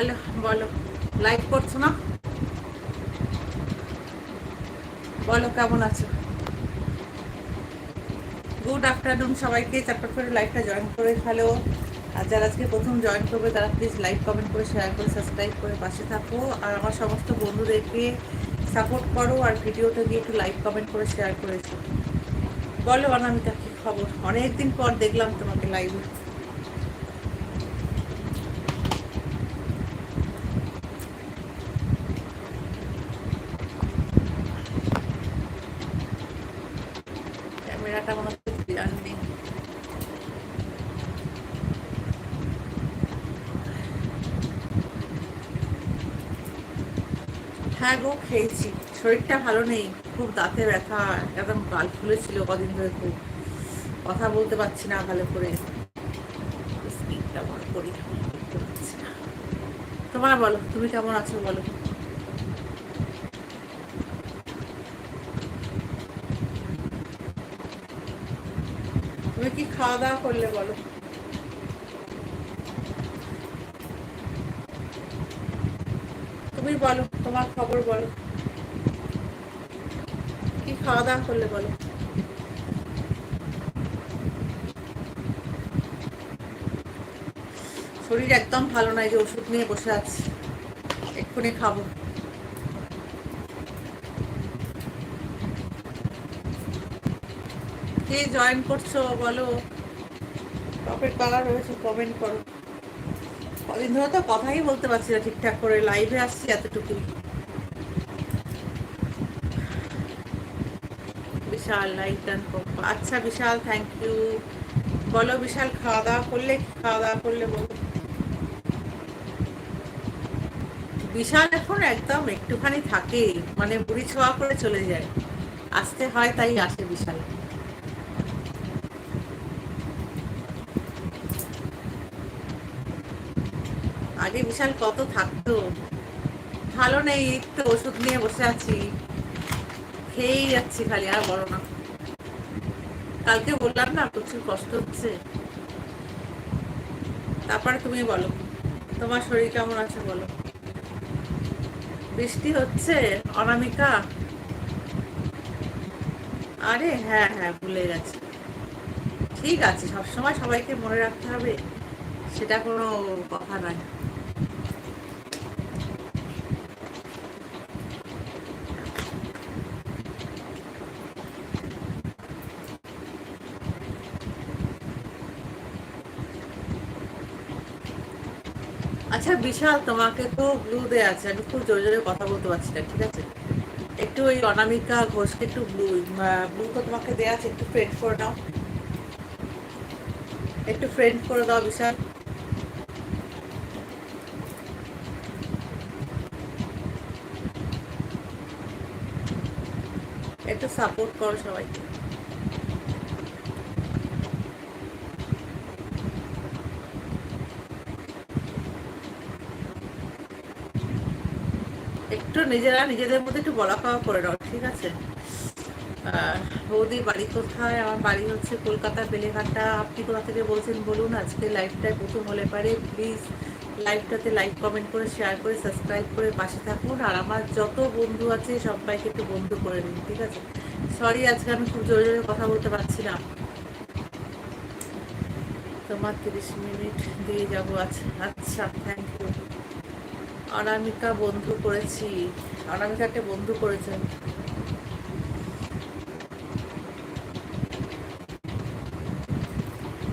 Hello বলো। Live করছ না? বলো কেমন আছো? গুড আফটারনুন সবাইকে। চারটা করে লাইভটা জয়েন করে ফেলো। আর যারা আজকে প্রথম জয়েন করবে, তারা প্লিজ লাইক কমেন্ট করে শেয়ার করে সাবস্ক্রাইব করে পাশে থাকো। আর আমার সমস্ত বন্ধুদেরকে সাপোর্ট করো আর ভিডিওটা গিয়ে একটু লাইক কমেন্ট করে শেয়ার করেছ। বলো অনামিকা, কি খবর? অনেকদিন পর দেখলাম তোমাকে লাইভে ক্যামেরাটা মনে হচ্ছে ক্লিয়ার হ্যাঁ গো, খেয়েছি। শরীরটা ভালো নেই, খুব দাঁতে ব্যথা, একদম গাল ফুলেছিল কদিন ধরে খুব। কথা বলতে পারছি না ভালো করে। স্পিডটা করি। তোমার বলো, তুমি কেমন আছো বলো? তুমি কি খাওয়া দাওয়া করলে বলো? তুমি বলো, তোমার খবর বলো। কি খাওয়া দাওয়া করলে বলো? শরীর একদম ভালো নাই যে ওষুধ নিয়ে বসে আছি। এক্ষুনি খাব। কে জয়েন করছ বলো? টপের কালার রয়েছে কমেন্ট করো। কদিন ধরে তো কথাই বলতে পারছি না ঠিকঠাক করে লাইভে আসছি এতটুকুই। বিশাল লাইক ডান আচ্ছা বিশাল থ্যাংক ইউ বলো, বিশাল খাওয়া দাওয়া করলে খাওয়া দাওয়া করলে বলো? বিশাল এখন একদম একটুখানি থাকে মানে বুড়ি ছোঁয়া করে চলে যায়। আসতে হয়, তাই আসে বিশাল। আগে বিশাল কত থাকতো? ভালো নেই তো ওষুধ নিয়ে বসে আছি। খেয়েই যাচ্ছি খালি, আর বলো না। কালকে বললাম না, প্রচুর কষ্ট হচ্ছে। তারপরে তুমি বলো, তোমার শরীর কেমন আছে বলো? বৃষ্টি হচ্ছে, অনামিকা? আরে হ্যাঁ হ্যাঁ ভুলে গেছি। ঠিক আছে, সবসময় সবাইকে মনে রাখতে হবে, সেটা কোনো কথা নয়। আচ্ছা বিশাল, তোমাকে তো ব্লু দে আছে। আমি খুব জোরে জোরে কথা বলতে পারছি না, ঠিক আছে? একটু ওই অনামিকা ঘোষকে একটু ব্লু ব্লু তো তোমাকে দেয়া আছে, একটু ফ্রেন্ড করে দাও একটু ফ্রেন্ড করে দাও, বিশাল। একটু সাপোর্ট করো সবাইকে। একটু নিজেরা নিজেদের মধ্যে একটু বলা খাওয়া করে নাও, ঠিক আছে? বৌদি, বাড়ি কোথায়? আমার বাড়ি হচ্ছে কলকাতা বেলেঘাটা। আপনি কোথা থেকে বলছেন বলুন, আজকে লাইভটায় প্রথম হলে পারে। প্লিজ লাইভটাতে লাইক কমেন্ট করে শেয়ার করে সাবস্ক্রাইব করে পাশে থাকুন। আর আমার যত বন্ধু আছে, সবাইকে একটু বন্ধু করে নিন, ঠিক আছে? সরি আজকে আমি খুব জোরে জোরে কথা বলতে পারছি না। তোমার তিরিশ মিনিট দিয়ে যাব আচ্ছা আচ্ছা থ্যাংক ইউ অনামিকা বন্ধু করেছি। অনামিকাকে বন্ধু করেছেন।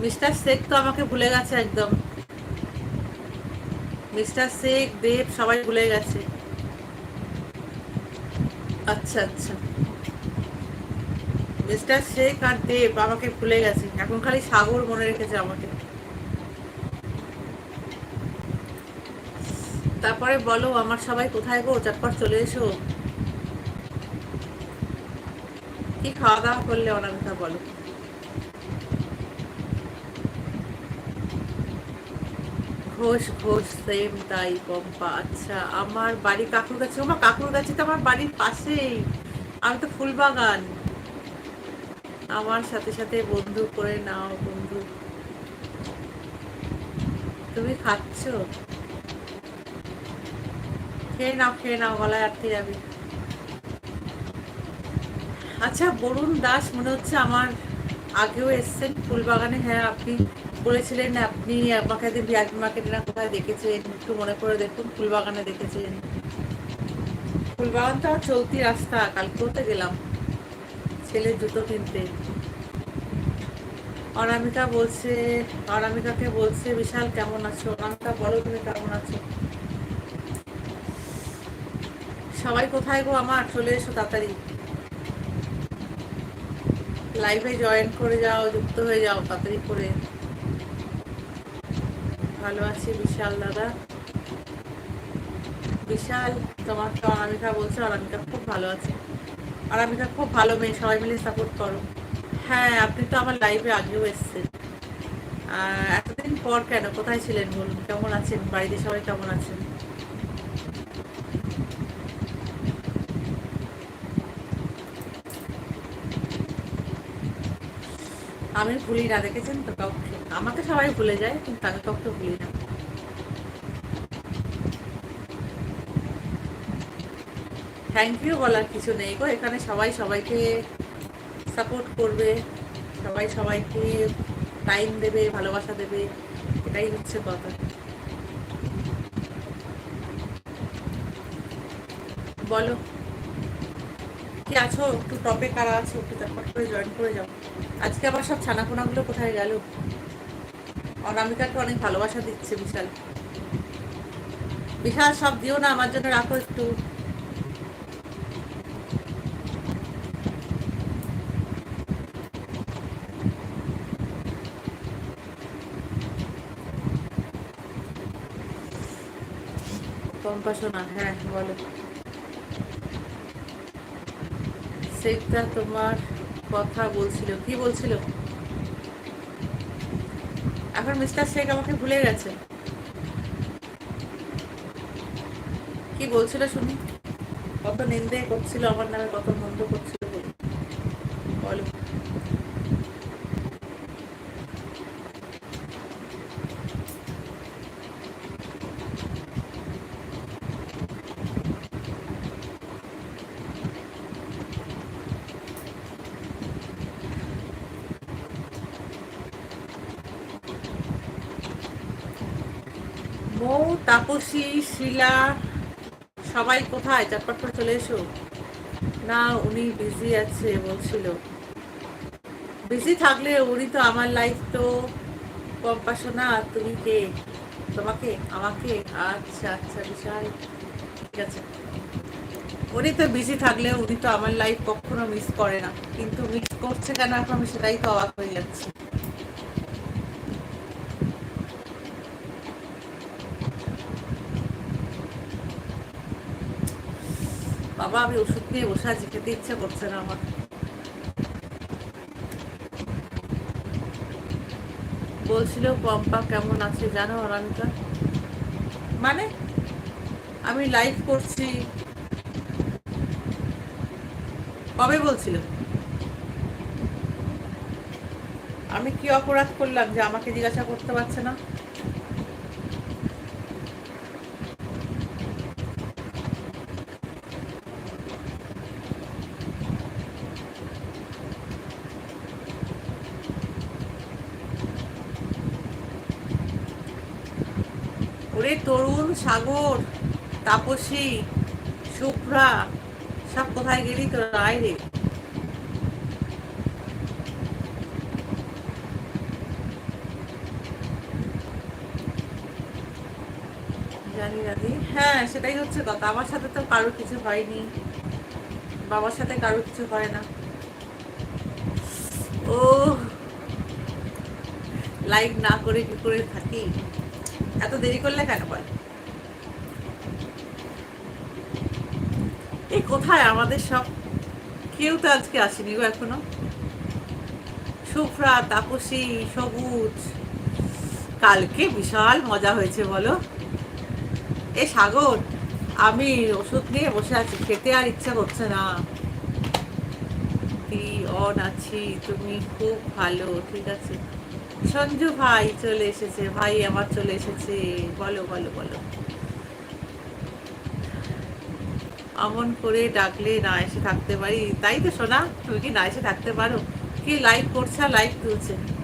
মিস্টার শেখ তো আমাকে ভুলে গেছে একদম। মিস্টার শেখ, দেব সবাই ভুলে গেছে। আচ্ছা আচ্ছা। মিস্টার শেখ আর দেব আমাকে ভুলে গেছে। এখন খালি সাগর মনে রেখেছে আমাকে। তারপরে বলো, আমার সবাই কোথায় গো? চটপট চলে এসো। কি খাওয়া দাওয়া করলে অনামিকা বলো। ঘোষ ঘোষ সেম তাই, পম্পা। আচ্ছা আমার বাড়ি কাকুর কাছে। আমার কাকুর কাছে তো আমার বাড়ির পাশেই। আমি তো ফুলবাগান। আমার সাথে সাথে বন্ধু করে নাও, বন্ধু। তুমি খাচ্ছো? খেয়ে নাও খেয়ে নাও, গলায় আটকে যাবে। আচ্ছা বরুণ দাস, মনে হচ্ছে আমার আগেও এসছেন ফুলবাগানে। হ্যাঁ আপনি বলেছিলেন আপনি আমাকে বিআরপি মার্কেটে কোথায় দেখেছেন, একটু মনে করে দেখুন, ফুলবাগানে দেখেছেন। ফুলবাগান তো চলতি রাস্তা কালকেও তো গেলাম। ছেলের জুতো কিনতে। অনামিকা বলছে, অনামিকাকে বলছে, বিশাল কেমন আছো? অনামিকা, বলো তুমি কেমন আছো? সবাই কোথায় গো? আমার চলে এসো তাড়াতাড়ি। লাইভে জয়েন করে যাও, যুক্ত হয়ে যাও, তাড়াতাড়ি করে। ভালো আছি বিশাল দাদা। বিশাল, তোমার তো অনামিকা বলছে, অনামিকা খুব ভালো আছে। অনামিকা খুব ভালো মেয়ে, সবাই মিলে সাপোর্ট করো। হ্যাঁ আপনি তো আমার লাইভে আগেও এসেছেন। এতদিন পর কেন? কোথায় ছিলেন বলুন? কেমন আছেন? বাড়িতে সবাই কেমন আছেন? আমি ভুলি না, দেখেছেন? তো কাউকে, আমাকে সবাই ভুলে যায়, কিন্তু আমি কাউকে ভুলি না। থ্যাংক ইউ বলার কিছু নেই গো, এখানে সবাই সবাইকে সাপোর্ট করবে, সবাই সবাইকে টাইম দেবে, ভালোবাসা দেবে, এটাই হচ্ছে কথা। বলো। কি আছো? একটু টপে কারা আছো? একটু চটপট করে জয়েন করে যাও। আজকে আবার সব ছানাপোনাগুলো কোথায় গেল? অনামিকাকে অনেক ভালোবাসা দিচ্ছে, বিশাল। বিশাল, সব দিও না, আমার জন্য রাখো একটু। পম্পা সোনা হ্যাঁ বলো। সেটা তোমার কথা বলছিল। কি বলছিল? এখন মিস্টার শেখ আমাকে ভুলে গেছে। কি বলছিল শুনি? কত নিন্দে করছিল, আমার নামে কত মন্দ করছিল বলে। বলো মৌ তাপসী শিলা, সবাই কোথায়? চটপট করে চলে এসো। না, উনি বিজি আছে বলছিল। বিজি থাকলে উনি তো আমার লাইফ তো কম্পাসনা তুমি কে? তোমাকে? আমাকে? আচ্ছা আচ্ছা বিশাল। ঠিক আছে। উনি তো বিজি থাকলে উনি তো আমার লাইফ কখনো মিস করে না। কিন্তু মিস করছে কেন? এখন আমি সেটাই তো অবাক হয়ে যাচ্ছি। বাবা, আমি ওষুধ নিয়ে বসে আছি, খেতে ইচ্ছা করছে না আমার। বলছিল, পম্পা কেমন আছে জানো অনামিকা? মানে আমি লাইভ করছি। কবে বলছিল? আমি কি অপরাধ করলাম যে আমাকে জিজ্ঞাসা করতে পারছে না? তরুণ, সাগর, তাপসী, শুভ্রা, সব কোথায় গেলি তোর আয় রে? জানি জানি হ্যাঁ সেটাই হচ্ছে কথা। আমার সাথে তো কারোর কিছু হয়নি। বাবার সাথে কারোর কিছু হয় না। ও লাইক না করে কি করে থাকি? এত দেরি করলে কেন বল? এই কোথায় আমাদের সব? কেউ তো আজকে আসেনি গো এখনও। সুফরা তাপসী, সবুজ। কালকে বিশাল মজা হয়েছে বলো। এ সাগর, আমি ওষুধ নিয়ে বসে আছি, খেতে আর ইচ্ছা করছে না। অন আছি তুমি খুব ভালো, ঠিক আছে? সঞ্জু ভাই চলে এসেছে, ভাই আমার চলে এসেছে। বলো বলো বলো। অমন করে ডাকলে না এসে থাকতে পারি। তাই তো সোনা, তুমি কি না এসে থাকতে পারো? কি লাইক করছে লাইক তুলছে?